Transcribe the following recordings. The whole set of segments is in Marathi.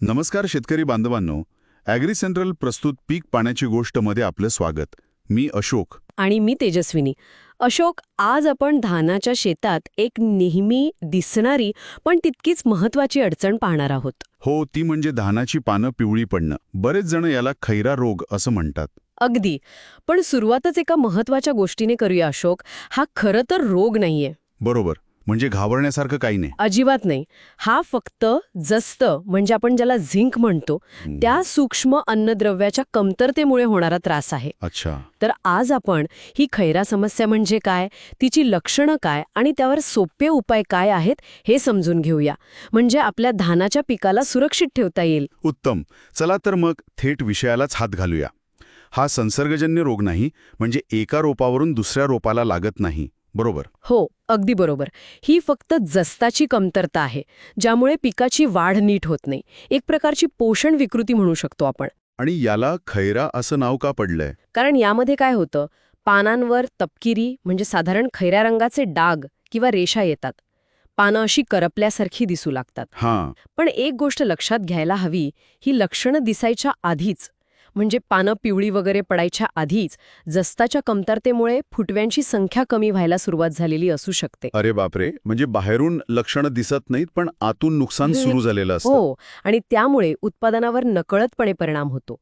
नमस्कार शेतकरी बांधवांनो. ॲग्री सेंट्रल प्रस्तुत पीक पाण्याची गोष्टमध्ये आपलं स्वागत. मी अशोक. आणि मी तेजस्विनी. अशोक आज आपण धानाच्या शेतात एक नेहमी दिसणारी पण तितकीच महत्वाची अडचण पाहणार आहोत. हो ती म्हणजे धानाची पानं पिवळी पडणं. बरेच जण याला खैरा रोग असं म्हणतात. अगदी. पण सुरुवातच एका महत्त्वाच्या गोष्टीने करूया अशोक. हा खरं तर रोग नाहीये. बरोबर. म्हणजे घाबरण्यासारखं काही नाही. अजिबात नाही. हा फक्त जस्त म्हणजे आपण ज्याला झिंक म्हणतो त्या सूक्ष्म अन्नद्रव्याच्या कमतरतेमुळे होणारा त्रास आहे. अच्छा. तर आज आपण ही खैरा समस्या म्हणजे काय तिची लक्षणं काय आणि त्यावर सोपे उपाय काय आहेत हे समजून घेऊया. म्हणजे आपल्या धानाच्या पिकाला सुरक्षित ठेवता येईल. उत्तम. चला तर मग थेट विषयालाच हात घालूया. हा संसर्गजन्य रोग नाही म्हणजे एका रोपावरून दुसऱ्या रोपाला लागत नाही. बरोबर. हो अगदी बरोबर. ही फक्त जस्ताची कमतरता आहे ज्यामुळे पिकाची वाढ नीट होत नाही. एक प्रकारची पोषण विकृती म्हणू शकतो आपण. आणि याला खैरा असं नाव का पडलंय? कारण यामध्ये काय होतं? पानांवर तपकिरी म्हणजे साधारण खैऱ्या रंगाचे डाग किंवा रेषा येतात. पानं अशी करपल्यासारखी दिसू लागतात. हां. पण एक गोष्ट लक्षात घ्यायला हवी ही लक्षणं दिसायच्या आधीच. म्हणजे पानं पिवळी वगैरे पडायच्या आधीच जस्ताच्या कमतरतेमुळे फुटव्यांची संख्या कमी व्हायला सुरुवात झालेली असू शकते. अरे बापरे! म्हणजे बाहेरून लक्षणं दिसत नाहीत पण आतून नुकसान. सुरू झालेलं असतं. हो आणि त्यामुळे उत्पादनावर नकळतपणे परिणाम होतो.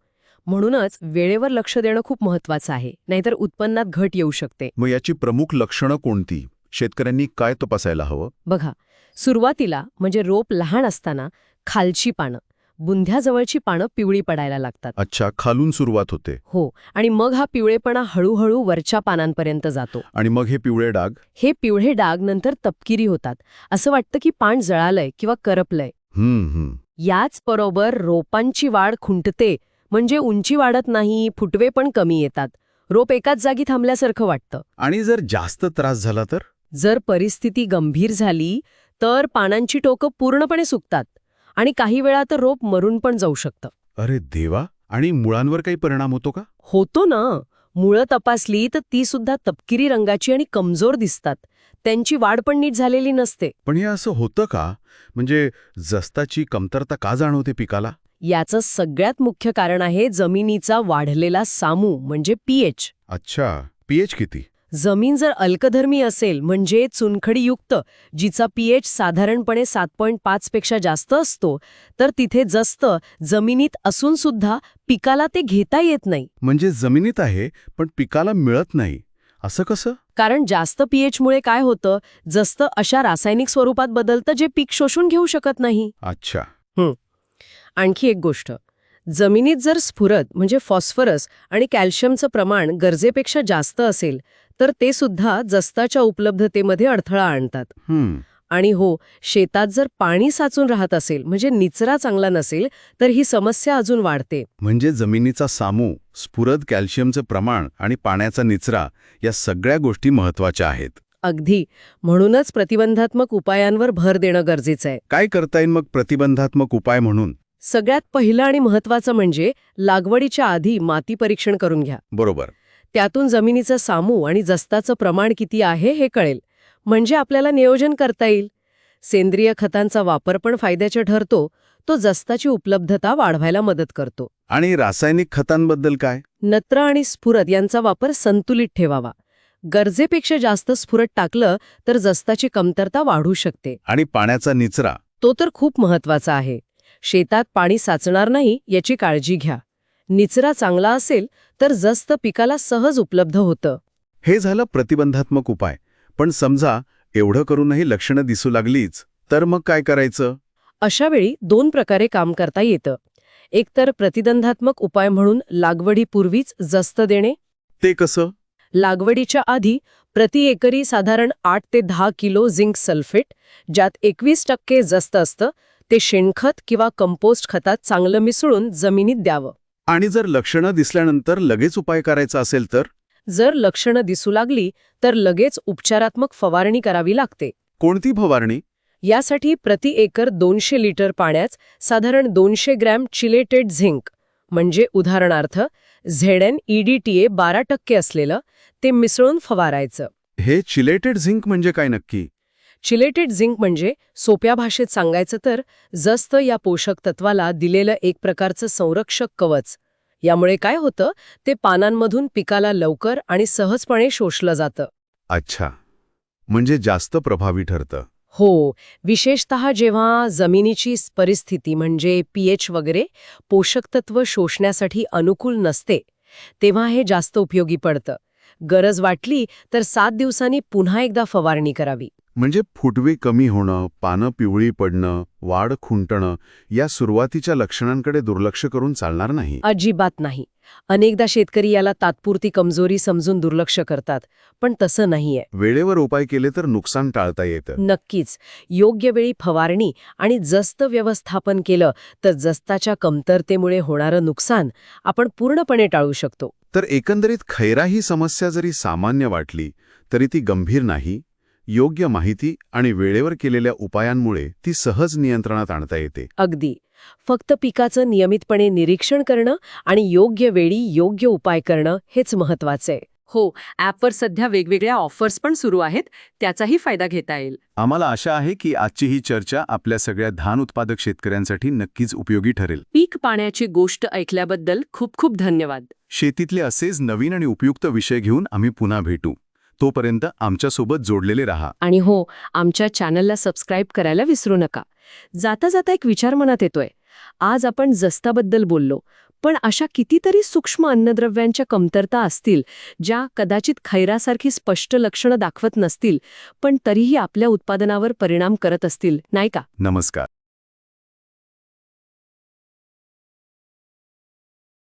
म्हणूनच वेळेवर लक्ष देणं खूप महत्वाचं आहे नाहीतर उत्पन्नात घट येऊ शकते. मग याची प्रमुख लक्षणं कोणती? शेतकऱ्यांनी काय तपासायला हवं? बघा सुरुवातीला म्हणजे रोप लहान असताना खालची पानं बुंध्याजवळची पानं पिवळी पडायला लागतात. अच्छा खालून सुरुवात होते. हो आणि मग हा पिवळेपणा हळूहळू वरच्या पानांपर्यंत जातो. आणि मग हे पिवळे डाग? हे पिवळे डाग नंतर तपकिरी होतात. असं वाटतं की पान जळालंय किंवा करपलंय. हम्म हम्म. याच बरोबर रोपांची वाढ खुंटते म्हणजे उंची वाढत नाही फुटवे पण कमी येतात. रोप एकाच जागी थांबल्यासारखं वाटतं. आणि जर जास्त त्रास झाला तर? जर परिस्थिती गंभीर झाली तर पानांची टोकं पूर्णपणे सुकतात. आणि काही वेळा तर रोप मरून पण जाऊ शकतं. अरे देवा! आणि मुळांवर काही परिणाम होतो का? होतो ना. मुळं तपासली तर ती सुद्धा तपकिरी रंगाची आणि कमजोर दिसतात. त्यांची वाढ पण नीट झालेली नसते. पण हे असं होतं का? म्हणजे जस्ताची कमतरता का जाणवते पिकाला? याचं सगळ्यात मुख्य कारण आहे जमिनीचा वाढलेला सामू म्हणजे पीएच अच्छा. पीएच किती? जमीन जर अल्कधर्मी असेल म्हणजे चुनखडीयुक्त जिचा पीएच साधारणपणे सात पॉईंट पाच पेक्षा जास्त असतो तर तिथे जस्त जमिनीत असून सुद्धा पिकाला ते घेता येत नाही. म्हणजे जमिनीत आहे पण पिकाला मिळत नाही. असं कसं? कारण जास्त पीएचमुळे काय होतं जस्त अशा रासायनिक स्वरूपात बदलतं जे पीक शोषून घेऊ शकत नाही. अच्छा. आणखी एक गोष्ट. जमिनीत जर स्फुरद म्हणजे फॉस्फरस आणि कॅल्शियमचं प्रमाण गरजेपेक्षा जास्त असेल तर ते सुद्धा जस्ताच्या उपलब्धतेमध्ये अडथळा आणतात. आणि हो शेतात जर पाणी साचून राहत असेल म्हणजे निचरा चांगला नसेल तर ही समस्या अजून वाढते. म्हणजे जमिनीचा सामू स्फुरद कॅल्शियमचं प्रमाण आणि पाण्याचा निचरा या सगळ्या गोष्टी महत्त्वाच्या आहेत. अगदी. म्हणूनच प्रतिबंधात्मक उपायांवर भर देणं गरजेचं आहे. काय करता येईल मग प्रतिबंधात्मक उपाय म्हणून? सगळ्यात पहिलं आणि महत्वाचं म्हणजे लागवडीच्या आधी माती परीक्षण करून घ्या. बरोबर. त्यातून जमिनीचं सामू आणि जस्ताचं प्रमाण किती आहे हे कळेल. म्हणजे आपल्याला नियोजन करता येईल. सेंद्रिय खतांचा वापर पण फायद्याचा ठरतो. तो जस्ताची उपलब्धता वाढवायला मदत करतो. आणि रासायनिक खतांबद्दल काय? नत्र आणि स्फुरद यांचा वापर संतुलित ठेवावा. गरजेपेक्षा जास्त स्फुरद टाकलं तर जस्ताची कमतरता वाढू शकते. आणि पाण्याचा निचरा? तो तर खूप महत्त्वाचा आहे. शेतात पाणी साचणार नाही याची काळजी घ्या. निचरा चांगला असेल तर जस्त पिकाला सहज उपलब्ध होतं. हे झालं प्रतिबंधात्मक उपाय. पण समजा एवढं करूनही लक्षणं दिसू लागलीच तर मग काय करायचं? अशा वेळी दोन प्रकारे काम करता येतं. एकतर प्रतिबंधात्मक उपाय म्हणून लागवडीपूर्वीच जस्त देणे. ते कसं? लागवडीच्या आधी प्रति एकरी साधारण आठ ते दहा किलो झिंक सल्फेट ज्यात एकवीस टक्के जस्त असतं ते शेणखत किंवा कंपोस्ट खतात चांगलं मिसळून जमिनीत द्यावं. आणि जर लक्षणं दिसल्यानंतर लगेच उपाय करायचा असेल तर? जर लक्षणं दिसू लागली तर लगेच उपचारात्मक फवारणी करावी लागते. कोणती फवारणी? यासाठी प्रति एकर दोनशे लिटर पाण्यात साधारण दोनशे ग्रॅम चिलेटेड झिंक म्हणजे उदाहरणार्थ झेडएन ईडीटीए बारा टक्के असलेलं ते मिसळून फवारायचं. हे चिलेटेड झिंक म्हणजे काय नक्की? चिलेटेड झिंक म्हणजे सोप्या भाषेत सांगायचं तर जस्त या पोषक तत्वाला दिलेलं एक प्रकारचं संरक्षक कवच. यामुळे काय होतं ते पानांमधून पिकाला लवकर आणि सहजपणे शोषलं जातं. अच्छा. म्हणजे जास्त प्रभावी ठरतं. हो. विशेषतः जेव्हा जमिनीची परिस्थिती म्हणजे पीएच वगैरे पोषक तत्व शोषण्यासाठी अनुकूल नसते तेव्हा हे जास्त उपयोगी पडतं. गरज वाटली तर सात दिवसांनी पुन्हा एकदा फवारणी करावी. म्हणजे फुटवे कमी होणं पानं पिवळी पडणं वाढ खुंटणं या सुरुवातीच्या लक्षणांकडे दुर्लक्ष करून चालणार नाही. अजिबात नाही. अनेकदा शेतकरी याला तात्पुरती कमजोरी समजून दुर्लक्ष करतात पण तसं नाहीये. वेळेवर उपाय केले तर नुकसान टाळता येतं. नक्कीच. योग्य वेळी फवारणी आणि जस्त व्यवस्थापन केलं तर जस्ताच्या कमतरतेमुळे होणारं नुकसान आपण पूर्णपणे टाळू शकतो. तर एकंदरीत खैरा ही समस्या जरी सामान्य वाटली तरी ती गंभीर नाही योग्य माहिती आणि वेळेवर केलेल्या उपायांमुळे ती सहज नियंत्रणात आणता येते. अगदी. फक्त पिकाचं नियमितपणे निरीक्षण करणं आणि योग्य वेळी योग्य उपाय करणं हेच महत्वाचंय हो ॲपवर सध्या वेगवेगळ्या ऑफर्स पण सुरू आहेत त्याचाही फायदा घेता येईल. आम्हाला आशा आहे की आजची ही चर्चा आपल्या सगळ्या धान उत्पादक शेतकऱ्यांसाठी नक्कीच उपयोगी ठरेल. पीक पाण्याची गोष्ट ऐकल्याबद्दल खूप खूप धन्यवाद. शेतीतले असेच नवीन आणि उपयुक्त विषय घेऊन आम्ही पुन्हा भेटू. तोपर्यंत आमच्यासोबत जोडलेले राहा. आणि हो आमच्या चॅनलला सबस्क्राईब करायला विसरू नका. जाता जाता एक विचार मनात येतोय. आज आपण जस्ताबद्दल बोललो पण अशा कितीतरी सूक्ष्म अन्नद्रव्यांच्या कमतरता असतील ज्या कदाचित खैरासारखी स्पष्ट लक्षणं दाखवत नसतील पण तरीही आपल्या उत्पादनावर परिणाम करत असतील नाही का? नमस्कार.